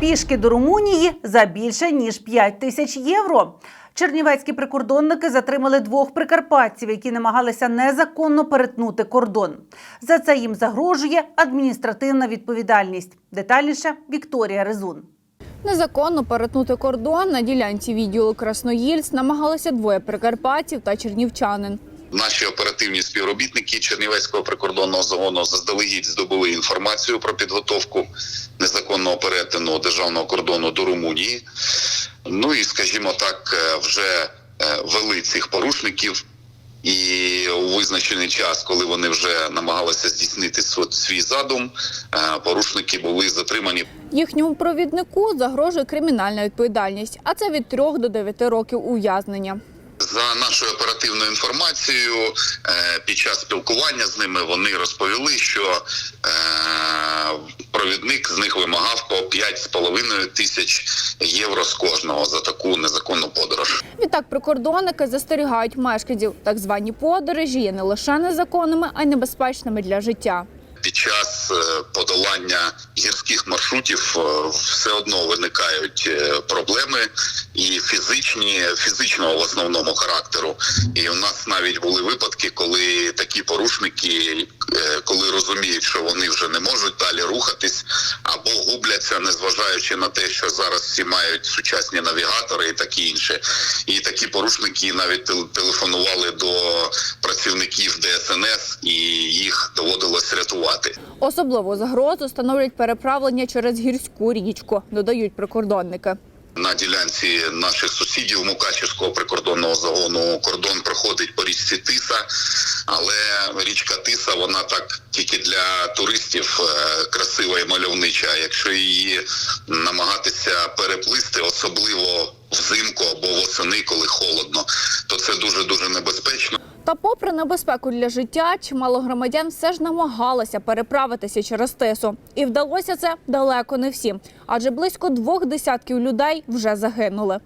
Пішки до Румунії за більше ніж 5 тисяч євро. Чернівецькі прикордонники затримали двох прикарпатців, які намагалися незаконно перетнути кордон. За це їм загрожує адміністративна відповідальність. Детальніше Вікторія Резун. Незаконно перетнути кордон на ділянці відділу Красноїльськ намагалися двоє прикарпатців та чернівчанин. Наші оперативні співробітники Чернівецького прикордонного загону заздалегідь здобули інформацію про підготовку незаконного перетину державного кордону до Румунії. Ну і, скажімо так, е, вже е, вели цих порушників. І у визначений час, коли вони вже намагалися здійснити свій задум, е, порушники були затримані. Їхньому провіднику загрожує кримінальна відповідальність, а це від 3 до 9 років ув'язнення. За нашою оперативною інформацією, е, під час спілкування з ними вони розповіли, що е, провідник з них вимагав по 5,5 тисяч євро з кожного за таку незаконну подорож. Відтак прикордонники застерігають мешканців. Так звані подорожі є не лише незаконними, а й небезпечними для життя. Під час е, подолання гірських маршрутів все одно виникають проблеми і фізичні, фізичного в основному характеру. І у нас навіть були випадки, коли такі порушники, е, коли розуміють, що вони вже не можуть далі рухатись або губляться, незважаючи на те, що зараз всі мають сучасні навігатори і таке інше. І такі порушники навіть тел- телефонували до працівників ДСНС, і їх доводилось рятувати. Особливу загрозу становлять переправлення через гірську річку, додають прикордонники. На ділянці наших сусідів Мукачівського прикордонного загону кордон проходить по річці Тиса, але річка Тиса вона так тільки для туристів е, красива і мальовнича. Якщо її намагатися переплисти, особливо взимку або восени, коли холодно, то це дуже дуже небезпечно. Та, попри небезпеку для життя, чимало громадян все ж намагалися переправитися через тису. І вдалося це далеко не всім, адже близько двох десятків людей вже загинули.